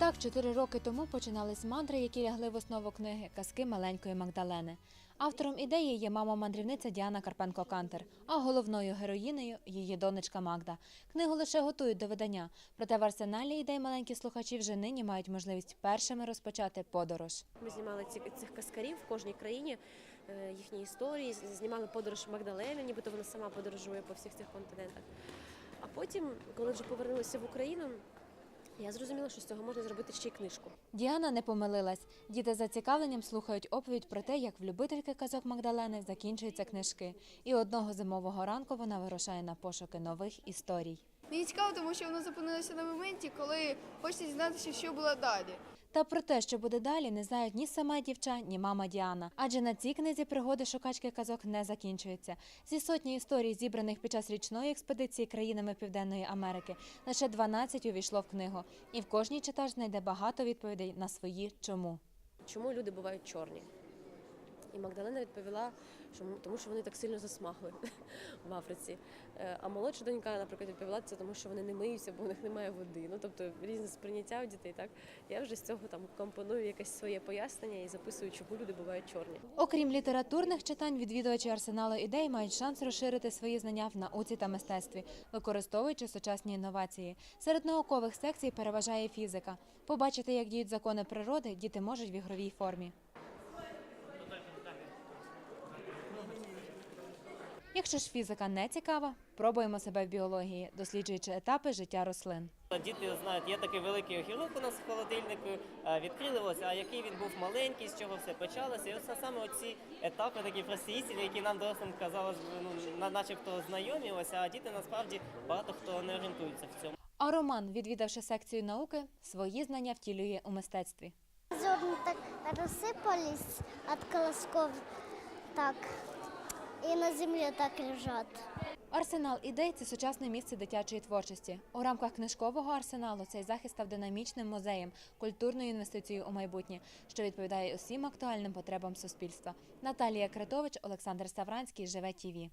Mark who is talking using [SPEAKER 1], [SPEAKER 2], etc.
[SPEAKER 1] Так, чотири роки тому починались мандри, які лягли в основу книги Казки маленької Магдалени. Автором ідеї є мама-мандрівниця Діана Карпенко-Кантер, а головною героїнею її донечка Магда. Книгу лише готують до видання, проте в арсеналі ідей маленькі слухачі вже нині мають можливість першими розпочати подорож.
[SPEAKER 2] Ми знімали ці, цих каскарів в кожній країні, е, їхні історії, знімали подорож Магдалени, нібито вона сама подорожує по всіх цих континентах. А потім, коли вже повернулися в Україну, я зрозуміла, що з цього можна зробити ще й книжку.
[SPEAKER 1] Діана не помилилась. Діти з зацікавленням слухають оповідь про те, як в любительки казок Магдалени закінчуються книжки. І одного зимового ранку вона вирушає на пошуки нових історій.
[SPEAKER 3] Мені цікаво, тому що воно зупинилося на моменті, коли хочеться дізнатися, що було далі.
[SPEAKER 1] Та про те, що буде далі, не знають ні сама дівча, ні мама Діана. Адже на цій книзі пригоди шукачки казок не закінчуються. Зі сотні історій, зібраних під час річної експедиції країнами Південної Америки, лише 12 увійшло в книгу. І в кожній читач знайде багато відповідей на свої чому.
[SPEAKER 2] Чому люди бувають чорні? Магдалена відповіла, що тому що вони так сильно засмагли в Африці. Е, А молодша донька, наприклад, відповіла це тому, що вони не миються, бо у них немає води. Ну тобто різне сприйняття у дітей. Так я вже з цього там компоную якесь своє пояснення і записую, чому люди бувають чорні.
[SPEAKER 1] Окрім літературних читань, відвідувачі арсеналу ідей мають шанс розширити свої знання в науці та мистецтві, використовуючи сучасні інновації. Серед наукових секцій переважає фізика. Побачити, як діють закони природи, діти можуть в ігровій формі. Якщо ж фізика не цікава, пробуємо себе в біології, досліджуючи етапи життя рослин.
[SPEAKER 4] Діти знають, є такий великий огірок у нас в холодильнику, е, відкрили ось, а який він був маленький, з чого все почалося. І ось саме оці етапи такі простісінні, які нам дорослим казалось, ну, начебто знайомі, ось, а діти насправді багато хто не орієнтується в цьому.
[SPEAKER 1] А Роман, відвідавши секцію науки, свої знання втілює у мистецтві.
[SPEAKER 5] Зерна так рассыпались от колосков, так, и на землі так лежать.
[SPEAKER 1] Арсенал ідей це сучасне місце дитячої творчості. У рамках книжкового арсеналу цей захист став динамічним музеєм, культурною інвестицією у майбутнє, що відповідає усім актуальним потребам суспільства. Наталія Критович, Олександр Савранський живе ТІВІ.